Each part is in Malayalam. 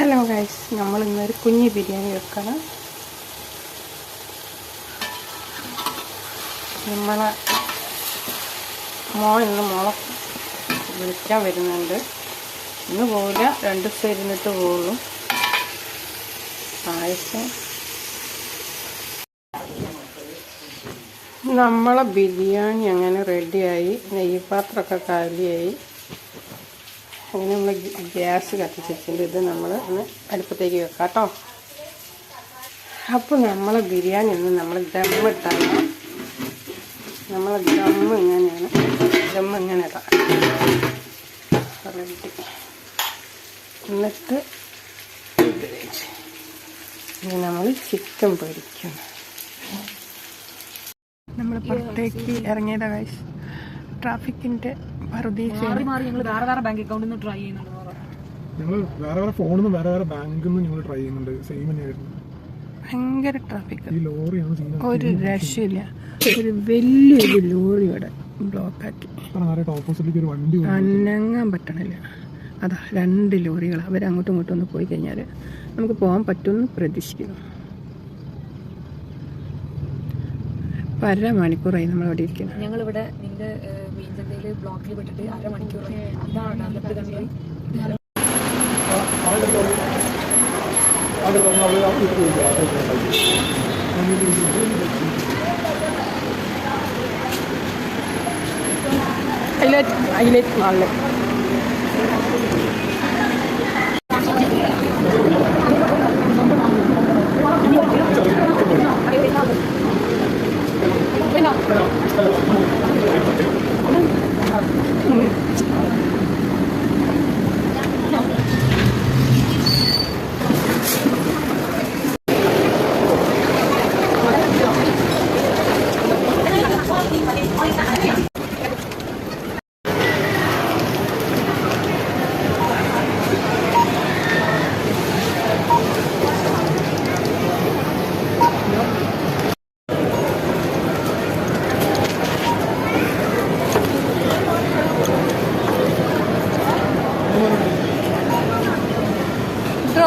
ഹലോ ഗൈസ് നമ്മൾ ഇന്നൊരു കുഞ്ഞ് ബിരിയാണി വെക്കണം. നമ്മളെ മോൾ ഇന്ന് മോളെ വിളിക്കാൻ വരുന്നുണ്ട്. ഇന്ന് പോവില്ല. രണ്ട് ദിവസം ഇരുന്നിട്ട് പോകുള്ളൂ പായസം. നമ്മളെ ബിരിയാണി അങ്ങനെ റെഡിയായി നെയ്യ് പാത്രമൊക്കെ കാലിയായി. അങ്ങനെ നമ്മൾ ഗ്യാസ് കത്തിച്ചിട്ടുണ്ട്. ഇത് നമ്മൾ ഒന്ന് അടുപ്പത്തേക്ക് വെക്കാം കേട്ടോ. അപ്പോൾ നമ്മൾ ബിരിയാണി ഒന്ന് നമ്മൾ ദമ്മിട്ടാണ് നമ്മൾ ദമ്മ് ഇങ്ങനെയാണ്. ദമ്മ് ഇങ്ങനെ ഇടാം. എന്നിട്ട് ഇനി നമ്മൾ ചിക്കൻ പൊരിക്കണം നമ്മൾ പുറത്തേക്ക് ഇറങ്ങിയതാ ട്രാഫിക്കിന്റെ മാറി മാറി ഞങ്ങൾ വേറെ വേറെ ബാങ്ക് അക്കൗണ്ടിൽ നിന്ന് ട്രൈ ചെയ്യുന്നുണ്ട്. ഞങ്ങൾ വേറെ വേറെ ഫോണിൽ നിന്ന് വേറെ വേറെ ബാങ്കിൽ നിന്ന് ഞങ്ങൾ ട്രൈ ചെയ്യുന്നുണ്ട്. സെയിം തന്നെയായിരുന്നു. ഭയങ്കര ട്രാഫിക് ഈ ലോറിയാണ് ഒരു രക്ഷയില്ല. ഒരു വലിയൊരു ലോറി ഇവിടെ ബ്ലോക്കാക്കി ഓപ്പോസിറ്റിലേക്ക് ഒരു വണ്ടി. അനങ്ങാൻ പറ്റണില്ല. അതാ രണ്ട് ലോറികൾ അവർ അങ്ങോട്ടും ഇങ്ങോട്ടും ഒന്ന് പോയി കഴിഞ്ഞാൽ നമുക്ക് പോകാൻ പറ്റുമെന്ന് പ്രതീക്ഷിക്കുന്നു. ഇപ്പം അര മണിക്കൂറായി നമ്മളിവിടെ ഇരിക്കുന്നത് ഞങ്ങളിവിടെ നിന്റെ മീൻചന്തയിൽ ബ്ലോക്കിൽ വിട്ടിട്ട് ഇതാണ് കൺട്രി ഹൈലൈറ്റ് ഹൈലൈറ്റ് മാളിൽ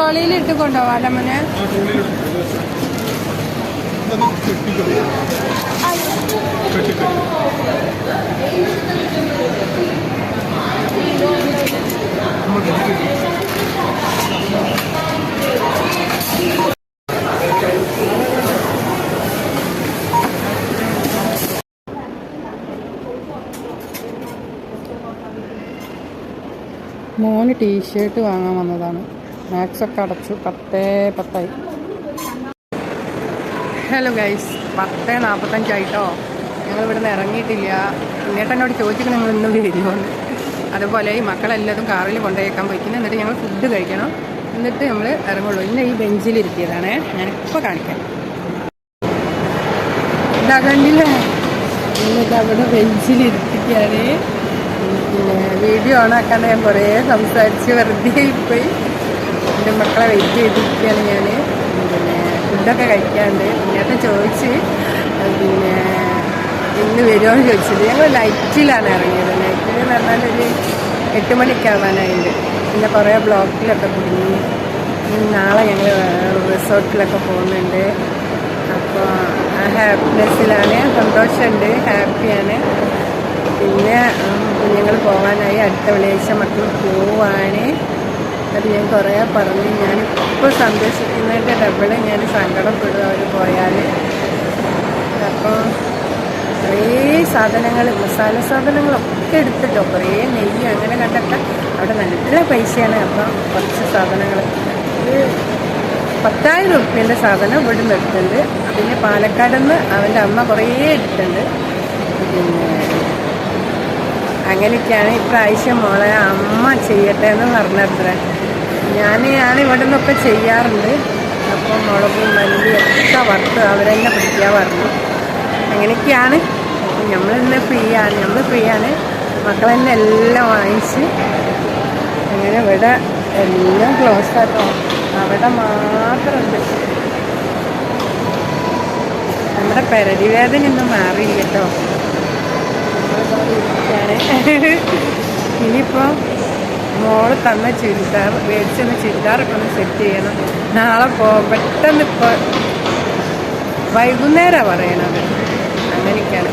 ട്രോളിയിൽ ഇട്ട് കൊണ്ടുപോവാം മോനെ. മോന് ടീഷർട്ട് വാങ്ങാൻ വന്നതാണ് മാക്സൊക്കെ അടച്ചു. പത്തേ പത്തായി. ഹലോ ഗൈസ് പത്ത് നാൽപ്പത്തഞ്ചായിട്ടോ ഞങ്ങൾ ഇവിടുന്ന് ഇറങ്ങിയിട്ടില്ല. പിന്നേട്ടനോട് ചോദിച്ചിട്ട് നിങ്ങൾ ഇന്ന് വരുമോ അതുപോലെ ഈ മക്കളെല്ലാതും കാറിൽ കൊണ്ടുപോയേക്കാൻ പോയിക്കുന്നു എന്നിട്ട് ഞങ്ങൾ ഫുഡ് കഴിക്കണം. എന്നിട്ട് നമ്മൾ ഇറങ്ങുള്ളൂ. ഇന്ന് ഈ ബെഞ്ചിലിരിക്കിയതാണ് ഞാനിപ്പോൾ കാണിക്കാം. ഇതാ കണ്ടില്ലേ? അവിടെ ബെഞ്ചിലിരിക്കുകയാണ് പിന്നെ വീഡിയോ ഓണാക്കാണ്ട് ഞാൻ കുറേ സംസാരിച്ച് വെറുതെ പോയി എന്റെ മക്കളെ വെയിറ്റ് ചെയ്തിരിക്കുകയാണ് ഞാൻ പിന്നെ ഫുഡൊക്കെ കഴിക്കാണ്ട്. പിന്നേട്ടൻ ചോദിച്ച് പിന്നെ ഇന്ന് വരുമോ ചോദിച്ചത് ഞങ്ങൾ നൈറ്റിലാണ് ഇറങ്ങിയത്. നൈറ്റിൽ എന്ന് പറഞ്ഞാൽ ഒരു എട്ട് മണിക്കാവാനായിട്ട് പിന്നെ കുറേ ബ്ലോക്കിലൊക്കെ കുടുങ്ങി. നാളെ ഞങ്ങൾ റിസോർട്ടിലൊക്കെ പോകുന്നുണ്ട്. അപ്പോൾ ആ ഹാപ്പിനെസ്സിലാണ് സന്തോഷമുണ്ട് ഹാപ്പിയാണ് പിന്നെ കുഞ്ഞുങ്ങൾ പോകാനായി അടുത്ത വെള്ളിയാഴ്ച മക്കൾ പോവാണ്. അത് ഞാൻ കുറേ പറഞ്ഞു ഞാൻ ഇപ്പോൾ സന്തോഷിക്കുന്നതിന്റെ ഡബിൾ ഞാൻ സങ്കടപ്പെടും അവർ പോയാൽ. അപ്പോൾ കുറേ സാധനങ്ങൾ മസാല സാധനങ്ങളൊക്കെ എടുത്തിട്ടോ കുറേ നെയ്യ് അങ്ങനെ കണ്ടൊക്കെ അവിടെ നല്ല പൈസയാണ്. അപ്പം കുറച്ച് സാധനങ്ങൾ പത്തായിരം ഉറുപ്പ്യന്റെ സാധനം ഇവിടെ നിന്ന് എടുത്തിട്ടുണ്ട്. പിന്നെ പാലക്കാട് നിന്ന് അവന്റെ അമ്മ കുറേ എടുത്തിട്ടുണ്ട്. പിന്നെ അങ്ങനെയൊക്കെയാണ് ഇപ്രാവശ്യം മോളെ അമ്മ ചെയ്യട്ടെ എന്ന് പറഞ്ഞത്ര. ഞാൻ ഞാൻ ഇവിടെ നിന്നൊക്കെ ചെയ്യാറുണ്ട്. അപ്പം മുളകും മല്ലി ഒക്കെ വറുത്ത് അവരെന്നെ പിടിക്കാൻ പറഞ്ഞു. അങ്ങനെയൊക്കെയാണ്. നമ്മൾ നമ്മളിന്ന് ഫ്രീ ആണ്. നമ്മൾ ഫ്രീ ആണ്. മക്കളെന്നെ എല്ലാം വാങ്ങിച്ച് അങ്ങനെ ഇവിടെ എല്ലാം ക്ലോസ് ആട്ടോ. അവിടെ മാത്രമുണ്ട്. നമ്മുടെ പെരടി വേദന ഒന്നും മാറിയില്ല കേട്ടോ. ഇനിയിപ്പോൾ മോൾ തന്ന ചുരിദാർ മേടിച്ചെന്ന ചുരിദാറൊക്കെ ഒന്ന് സെറ്റ് ചെയ്യണം. നാളെ പോ പെട്ടെന്ന് ഇപ്പോൾ വൈകുന്നേരമാണ് പറയണത്. അങ്ങനെയൊക്കെയാണ്.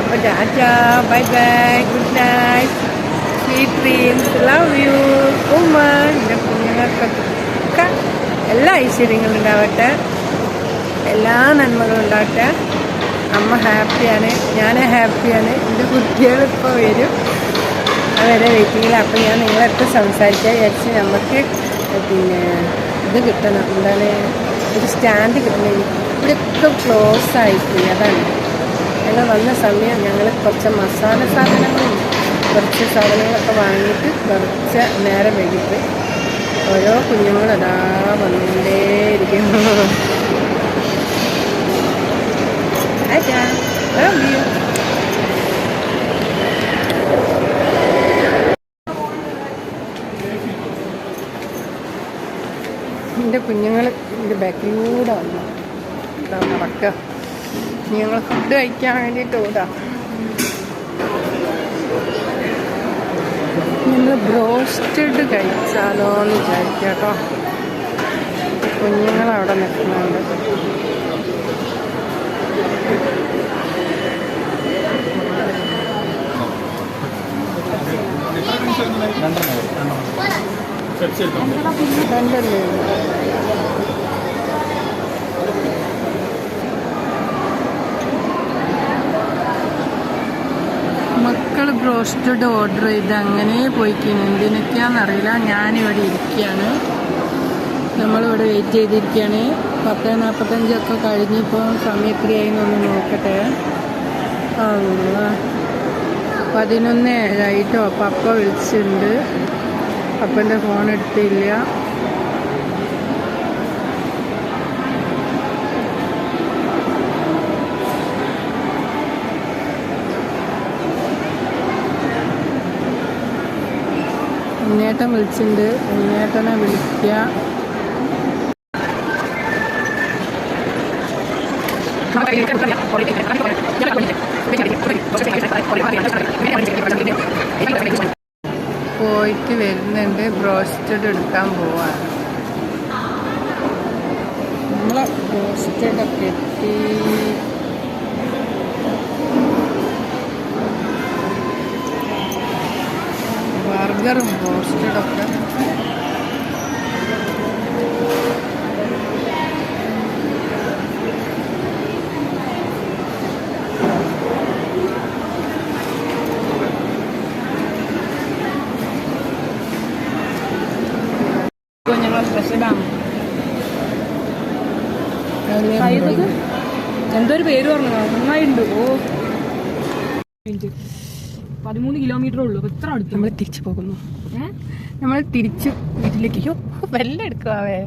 അപ്പോൾ tata bye bye good night. Sweet dreams love you ഉമ്മ എന്റെ കുഞ്ഞുങ്ങൾക്കൊക്കെ എല്ലാ ഐശ്വര്യങ്ങളും ഉണ്ടാവട്ടെ. എല്ലാ നന്മകളും ഉണ്ടാവട്ടെ. അമ്മ ഹാപ്പിയാണ് ഞാൻ ഹാപ്പിയാണ്. എന്റെ കുട്ടികളിപ്പോൾ വരും. അവരെ വെയിറ്റിങ്ങിൽ. അപ്പോൾ ഞാൻ നിങ്ങളടുത്ത് സംസാരിക്കാൻ വിചാരിച്ച് നമുക്ക് പിന്നെ ഇത് കിട്ടണം. എന്താണ്? ഒരു സ്റ്റാൻഡ് കിട്ടണം. ഇവിടെയൊക്കെ ക്ലോസ് ആയിപ്പോയി അതാണ്. ഞങ്ങൾ വന്ന സമയം ഞങ്ങൾ കുറച്ച് മസാല സാധനങ്ങളും കുറച്ച് സാധനങ്ങളൊക്കെ വാങ്ങിയിട്ട് കുറച്ച് നേരം വൈകിട്ട് ഓരോ കുഞ്ഞുങ്ങളും അതാ വന്നുകൊണ്ടേയിരിക്കുന്നു അച്ഛാ love you. എന്റെ കുഞ്ഞുങ്ങൾ എന്റെ ബാക്കിലൂടെ വന്നു ഇതാ നടക്കുക ഞങ്ങൾ ഫുഡ് കഴിക്കാൻ വേണ്ടിയിട്ട് ഓടാ ഞങ്ങൾ ബ്രോസ്റ്റഡ് കഴിച്ചാലോ എന്ന് വിചാരിക്കാട്ടോ കുഞ്ഞുങ്ങൾ അവിടെ നിൽക്കുന്നുണ്ട്. രണ്ടല്ലേ ബ്രോസ്റ്റഡ് ഓർഡർ ചെയ്ത് അങ്ങനെ പോയിക്കുന്നു എന്തിനൊക്കെയാണെന്നറിയില്ല ഞാനിവിടെ ഇരിക്കുകയാണ് നമ്മളിവിടെ വെയിറ്റ് ചെയ്തിരിക്കുകയാണ് പത്ത് നാൽപ്പത്തഞ്ചൊക്കെ കഴിഞ്ഞിപ്പോൾ സമയം എത്രയായി എന്നൊന്ന് നോക്കട്ടെ. പതിനൊന്ന് ഏഴായിട്ടോ? പപ്പ വിളിച്ചിട്ടുണ്ട്. പപ്പന്റെ ഫോൺ എടുത്തില്ല. ഉണ്ണേട്ടൻ വിളിച്ചിട്ടുണ്ട് ഉണ്ണിയേട്ടനെ വിളിക്കുക പോയിട്ട് വരുന്നുണ്ട്. ബ്രോസ്റ്റഡ് എടുക്കാൻ പോവാ നമ്മളെ ബ്രോസ്റ്റഡ് ഒക്കെ എത്തി ബർഗറും ബ്രോസ്റ്റഡ് ഒക്കെ ഞങ്ങൾ സ്പെഷ്യലാണ് സൈദൊക്കെ എന്തോ ഒരു പേര് പറഞ്ഞു നന്നായിട്ടുണ്ട് ഓ പതിമൂന്ന് കിലോമീറ്റർ ഉള്ളൂ. എത്ര ഇത്ര അടുത്ത്. നമ്മൾ തിരിച്ചു പോകുന്നു? നമ്മൾ തിരിച്ച് വീട്ടിലേക്ക്. വെല്ല എടുക്കാവേ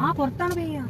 ആ പുറത്താണ് പെയ്യാ